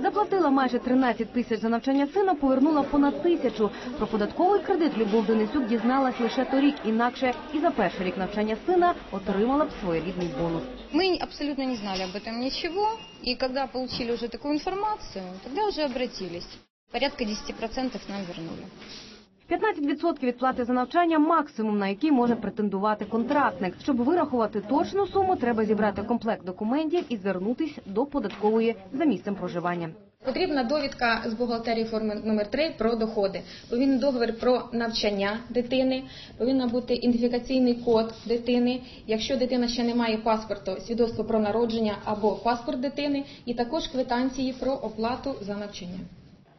Заплатила майже 13 тисяч за навчання сина, повернула понад тисячу. Про податковий кредит Любов Денисюк дізналась лише торік. Інакше і за перший рік навчання сина отримала б своєрідний бонус. Ми абсолютно не знали об этом нічого, і когда получили уже таку інформацію, тогда уже обратились. Порядка 10% нам вернули. 15% від плати за навчання максимум, на який може претендувати контрактник. Щоб вирахувати точну суму, треба зібрати комплект документів і звернутись до податкової за місцем проживання. Потрібна довідка з бухгалтерії форми номер 3 про доходи. Повинен договір про навчання дитини, повинен бути ідентифікаційний код дитини. Якщо дитина ще не має паспорту, свідоцтво про народження або паспорт дитини, і також квитанції про оплату за навчання.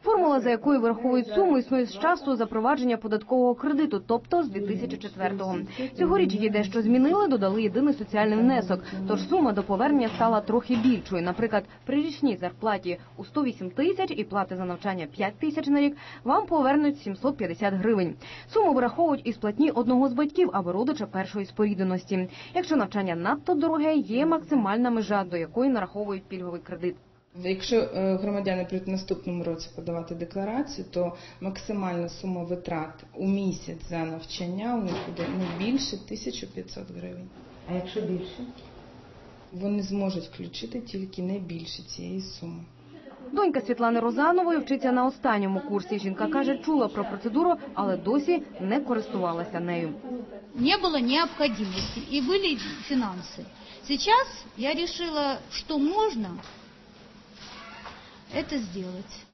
Формула, за якою вираховують суму, існує з часу запровадження податкового кредиту, тобто з 2004-го. Цьогоріч її дещо змінили, додали єдиний соціальний внесок. Тож сума до повернення стала трохи більшою. Наприклад, при річній зарплаті у 108 тисяч і плати за навчання 5 тисяч на рік вам повернуть 750 гривень. Суму вираховують із платні одного з батьків або родича першої спорідненості. Якщо навчання надто дороге, є максимальна межа, до якої нараховують пільговий кредит. Якщо е, громадяни будуть в наступному році подавати декларацію, то максимальна сума витрат у місяць за навчання у них буде не більше 1500 гривень. А якщо більше? Вони зможуть включити тільки не більше цієї суми. Донька Світлани Розанової вчиться на останньому курсі. Жінка каже, чула про процедуру, але досі не користувалася нею. не было необходимости и были финансы. Сейчас я решила, что можно это сделать.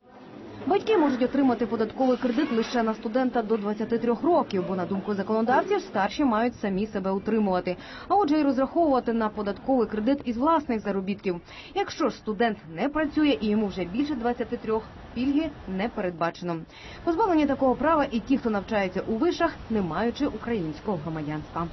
Батьки можуть отримати податковий кредит лише на студента до 23 років, бо на думку законодавців старші мають самі себе утримувати. А отже, і розраховувати на податковий кредит із власних заробітків. Якщо ж студент не працює і йому вже більше 23, пільги не передбачено. Позбавлені такого права і ті, хто навчається у вишах, не маючи українського громадянства.